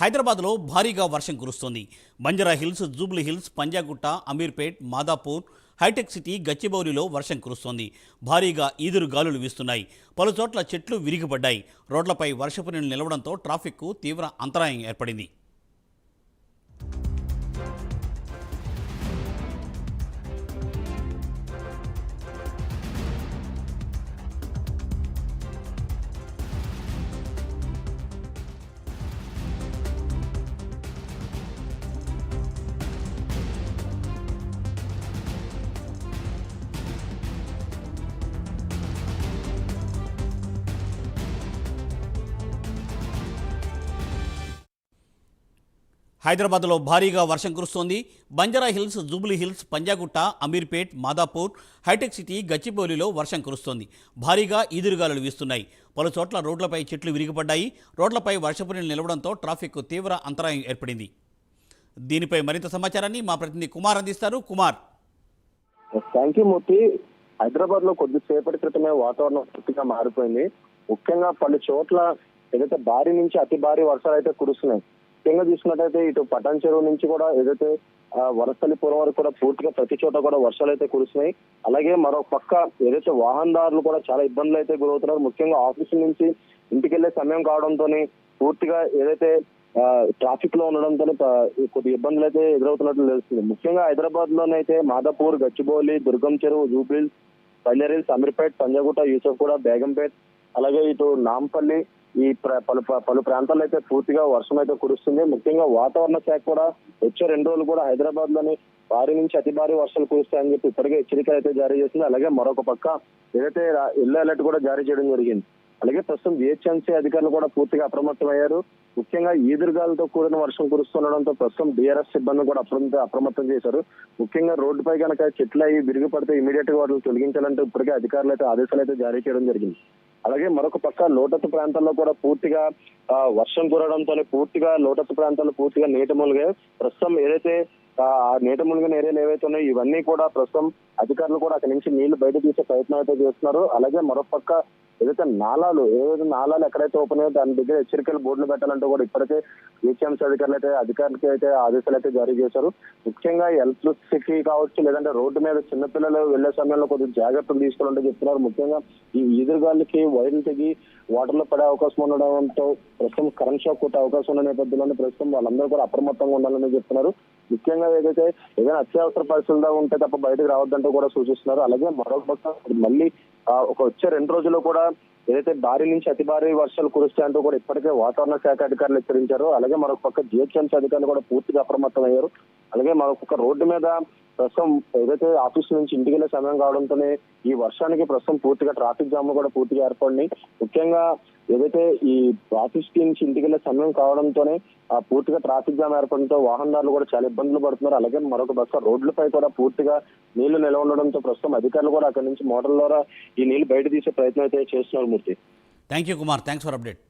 హైదరాబాద్లో భారీగా వర్షం కురుస్తోంది. Banjara hills Jubilee hills Panjagutta Ameerpet Madhapur hitech city గచ్చిబౌలిలో వర్షం కురుస్తోంది. భారీగా ఈదురు గాలులు వీస్తున్నాయి. పలు చోట్ల చెట్లు విరిగిపడ్డాయి. రోడ్లపై వర్షపు నీళ్ళు నిలవడంతో ట్రాఫిక్కు తీవ్ర అంతరాయం ఏర్పడింది. హైదరాబాద్లో భారీగా వర్షం కురుస్తోంది. Banjara hills Jubilee hills Panjagutta Ameerpet Madhapur hitech city గచ్చిబౌలిలో వర్షం కురుస్తోంది. భారీగా ఈదురుగాలులు వీస్తున్నాయి. పలు చోట్ల రోడ్లపై చెట్లు విరిగిపడ్డాయి. రోడ్లపై వర్షపు నీళ్ళు నిలవడంతో ట్రాఫిక్ తీవ్ర అంతరాయం ఏర్పడింది. దీనిపై మరింత సమాచారాన్ని మా ప్రతినిధి కుమార్ అందిస్తారు. కుమార్. Thank you Murthy. హైదరాబాద్లో కొద్దిసేపటి క్రితమే వాతావరణం పూర్తిగా మారిపోయింది. ముఖ్యంగా పలు చోట్ల ఏదైతే భారీ నుంచి అతి భారీ వర్షాలు అయితే కురుస్తున్నాయి. ముఖ్యంగా చూసుకున్నట్టయితే ఇటు పటాన్ చెరువు నుంచి కూడా ఏదైతే వరసలిపురం వరకు కూడా పూర్తిగా ప్రతి చోట కూడా వర్షాలు అయితే కురుస్తున్నాయి. అలాగే మరో పక్క ఏదైతే వాహనదారులు కూడా చాలా ఇబ్బందులు అయితే గురవుతున్నారు ముఖ్యంగా ఆఫీసుల నుంచి ఇంటికి వెళ్ళే సమయం కావడంతో పూర్తిగా ఏదైతే ట్రాఫిక్లో ఉండడంతో కొద్ది ఇబ్బందులు అయితే ఎదురవుతున్నట్లు తెలుస్తుంది. ముఖ్యంగా హైదరాబాద్ లోనైతే మాదాపూర్ గచ్చిబౌలి దుర్గం చెరువు జూబ్లీల్ బైలేరిల్స్ అమీర్పేట్ పంజాగుట్ట యూసఫ్ కూడా బేగంపేట్ అలాగే ఇటు నాంపల్లి ఈ పలు పలు ప్రాంతాల్లో అయితే పూర్తిగా వర్షం అయితే కురుస్తుంది. ముఖ్యంగా వాతావరణ శాఖ కూడా వచ్చే రెండు రోజులు కూడా హైదరాబాద్లోని భారీ నుంచి అతి భారీ వర్షాలు కురుస్తాయని చెప్పి ఇప్పటికే హెచ్చరికలు అయితే జారీ చేసింది. అలాగే మరొక పక్క ఏదైతే ఎల్లో అలర్ట్ కూడా జారీ చేయడం జరిగింది. అలాగే ప్రస్తుతం జిహెచ్ఎంసీ అధికారులు కూడా పూర్తిగా అప్రమత్తమయ్యారు. ముఖ్యంగా ఈదురుగాలతో కూడిన వర్షం కురుస్తుండడంతో ప్రస్తుతం డిఆర్ఎస్ సిబ్బంది కూడా అప్రమత్త అప్రమత్తం చేశారు. ముఖ్యంగా రోడ్డుపై కనుక చెట్లు అవి విరిగి పడితే ఇమీడియట్గా వాటిని తొలగించాలంటే ఇప్పటికే అధికారులు అయితే ఆదేశాలు అయితే జారీ చేయడం జరిగింది. అలాగే మరొక పక్క లోటత్తు ప్రాంతాల్లో కూడా పూర్తిగా ఆ, వర్షం కురడంతో పూర్తిగా లోటత్తు ప్రాంతాల్లో పూర్తిగా నీట మునిగాయి. ప్రస్తుతం ఏదైతే ఆ ఆ నీట మునిగిన ఏరియాలు ఏవైతే ఉన్నాయో ఇవన్నీ కూడా ప్రస్తుతం అధికారులు కూడా అక్కడి నుంచి నీళ్ళు బయట తీసే ప్రయత్నం అయితే చేస్తున్నారు. అలాగే మరొక పక్క ఏదైతే నాలాలు ఏదైతే నాలాలు ఎక్కడైతే ఓపెన్ అయ్యో దాని దగ్గర హెచ్చరికలు బోర్డులు పెట్టాలంటూ కూడా ఇప్పటికే హెచ్ఎంసీ అధికారులు అయితే అధికారులకి అయితే ఆదేశాలు అయితే జారీ చేశారు. ముఖ్యంగా ఎలక్ట్రిసిటీ కావచ్చు లేదంటే రోడ్డు మీద చిన్నపిల్లలు వెళ్ళే సమయంలో కొద్దిగా జాగ్రత్తలు తీసుకోవాలంటే చెప్తున్నారు. ముఖ్యంగా ఈ ఈదురుగాలికి వైర్లు తెగి వాటర్లో పడే అవకాశం ఉండడంతో ప్రస్తుతం కరెంట్ షాక్ కొట్టే అవకాశం ఉన్న నేపథ్యంలోనే ప్రస్తుతం వాళ్ళందరూ కూడా అప్రమత్తంగా ఉండాలని చెప్తున్నారు. ముఖ్యంగా ఏదైతే ఏదైనా అత్యవసర పరిస్థితుల్లో ఉంటే తప్ప బయటకు రావద్దంటూ కూడా సూచిస్తున్నారు. అలాగే మరొక పక్క మళ్ళీ ఒక వచ్చే రెండు రోజుల్లో కూడా ఏదైతే భారీ నుంచి అతి భారీ వర్షాలు కురుస్తాయంటూ కూడా ఇప్పటికే వాతావరణ శాఖ అధికారులు హెచ్చరించారు. అలాగే మరొక పక్క జిహెచ్ఎంసీ అధికారులు కూడా పూర్తిగా అప్రమత్తం అయ్యారు అలాగే మరొక పక్క రోడ్డు మీద ప్రస్తుతం ఏదైతే ఆఫీస్ నుంచి ఇంటికి వెళ్ళే సమయం కావడంతోనే ఈ వర్షానికి ప్రస్తుతం పూర్తిగా ట్రాఫిక్ జామ్ కూడా పూర్తిగా ఏర్పడినాయి ముఖ్యంగా ఏదైతే ఈ ఆఫీస్కి నుంచి ఇంటికి వెళ్ళే సమయం కావడంతోనే ఆ పూర్తిగా ట్రాఫిక్ జామ్ ఏర్పడడంతో వాహనదారులు కూడా చాలా ఇబ్బందులు పడుతున్నారు. అలాగే మరొక బస్సు రోడ్లపై కూడా పూర్తిగా నీళ్ళు నిలవ ఉండడంతో ప్రస్తుతం అధికారులు కూడా అక్కడి నుంచి మోటార్ల ద్వారా ఈ నీళ్ళు బయట తీసే ప్రయత్నం అయితే చేస్తున్నారు. Murthy thank you Kumar thanks for update